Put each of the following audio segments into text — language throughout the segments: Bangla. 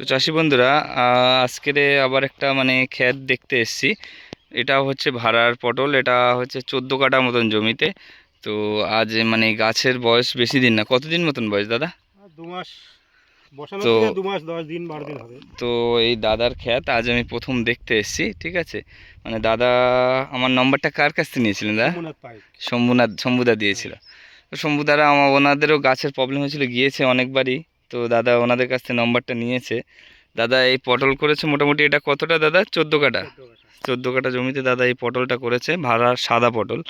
তো চাষি বন্ধুরা আজকের আবার একটা মানে ক্ষেত দেখতে এসেছি। এটা হচ্ছে ভাড়ার পটল এটা হচ্ছে চোদ্দ কাঠা মতন জমিতে। তো আজ মানে গাছের বয়স বেশি দিন না কতদিন মতন বয়স দাদা? দু মাস তো- দু মাস দশ দিন বারো দিন হবে। তো এই দাদার ক্ষেত আজ আমি প্রথম দেখতে এসেছি ঠিক আছে? মানে দাদা আমার নম্বরটা কার কাছ থেকে নিয়েছিলেন দাদা? শম্ভুনাথ শম্ভুদা দিয়েছিল। তো শম্ভুদারা আমার ওনাদেরও গাছের প্রবলেম হয়েছিল গিয়েছে অনেকবারই। তো দাদা ওনাদের কাছ থেকে নম্বরটা নিয়েছে। দাদা এই পটল করেছে মোটামুটি এটা কতটা দাদা? চোদ্দ কাটা চোদ্দ কাটা জমিতে দাদা এই পটলটা করেছে ভাড়ার সাদা পটল।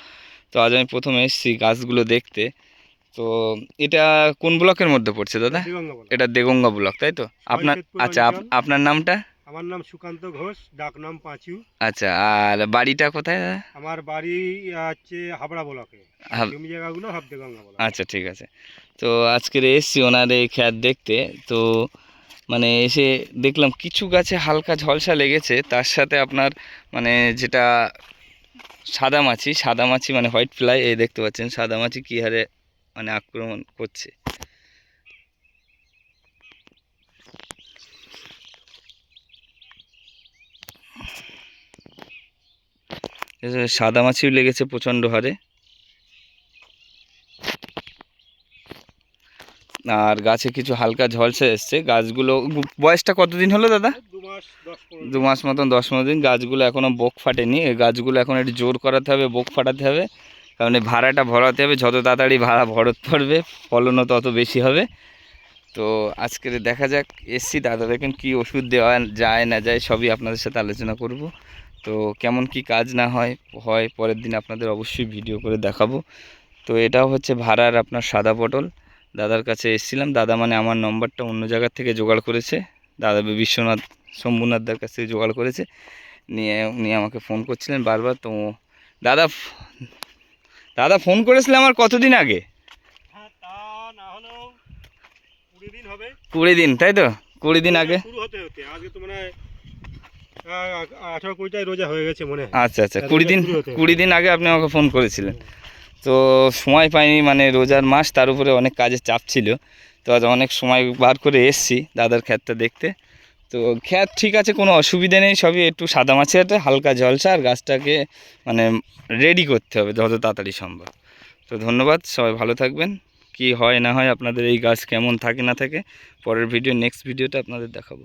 তো আজ আমি প্রথমে এসেছি গাছগুলো দেখতে। তো এটা কোন ব্লকের মধ্যে পড়ছে দাদা? এটা দেগঙ্গা ব্লক তাই তো? আপনার আচ্ছা আপ- আপনার নামটা? আমার নাম সুকান্ত ঘোষ ডাক নাম পাঁচু। আচ্ছা আর বাড়িটা কোথায় আমার বাড়ি হচ্ছে হাবড়া ব্লকে। জমি জায়গাগুলো হাব দিগঙ্গা বলা আচ্ছা ঠিক আছে। তো আজকের এসছি ওনার এই খ্যাত দেখতে। তো মানে এসে দেখলাম কিছু গাছে হালকা ঝলসা লেগেছে। তার সাথে আপনার মানে যেটা সাদা মাছি সাদা মাছি মানে হোয়াইট ফ্লাই এই দেখতে পাচ্ছেন সাদা মাছি কী হারে মানে আক্রমণ করছে। সাদা মাছিও লেগেছে প্রচণ্ড হারে। আর গাছে কিছু হালকা ঝলসে এসছে। গাছগুলো বয়সটা কতদিন হলো দাদা? দু মাস দু মাস মতন দশ পনেরো দিন। গাছগুলো এখনও বোক ফাটেনি। এই গাছগুলো এখন একটু জোর করাতে হবে বোক ফাটাতে হবে। কারণ এই ভাড়াটা ভরাতে হবে। যত তাড়াতাড়ি ভাড়া ভরত পড়বে ফলনও তত বেশি হবে। তো আজকের দেখা যাক এসছি দেখেন কী ওষুধ দেওয়া যায় না যায় সবই আপনাদের সাথে আলোচনা করব। তো কেমন কি কাজ না হয় হয় পরের দিন আপনাদের অবশ্যই ভিডিও করে দেখাবো। তো এটাও হচ্ছে ভাড়ার আপনার সাদা পটল। দাদার কাছে এসেছিলাম, দাদা মানে আমার নম্বরটা অন্য জায়গার থেকে জোগাড় করেছে। দাদা বিশ্বনাথ শম্ভুনাথদার কাছ থেকে জোগাড় করেছে। নিয়ে উনি আমাকে ফোন করছিলেন বারবার, তো দাদা দাদা ফোন করেছিলেন আমার কতদিন আগে হ্যাঁ তা না হলেও কুড়ি দিন হবে কুড়ি দিন তাই তো? কুড়ি দিন আগে? আচ্ছা আচ্ছা কুড়ি দিন কুড়ি দিন আগে আপনি আমাকে ফোন করেছিলেন। তো সময় পাইনি মানে রোজার মাস তার উপরে অনেক কাজের চাপ ছিল। তো আজ অনেক সময় বার করে এসছি দাদার ক্ষেতটা দেখতে। তো ক্ষেত ঠিক আছে কোনো অসুবিধা নেই সবই একটু সাদা মাছে একটা হালকা জলসা আর গাছটাকে মানে রেডি করতে হবে যত তাড়াতাড়ি সম্ভব। তো ধন্যবাদ সবাই ভালো থাকবেন। কি হয় না হয় আপনাদের এই গাছ কেমন থাকে না থাকে, পরের ভিডিও নেক্সট ভিডিওটা আপনাদের দেখাবো।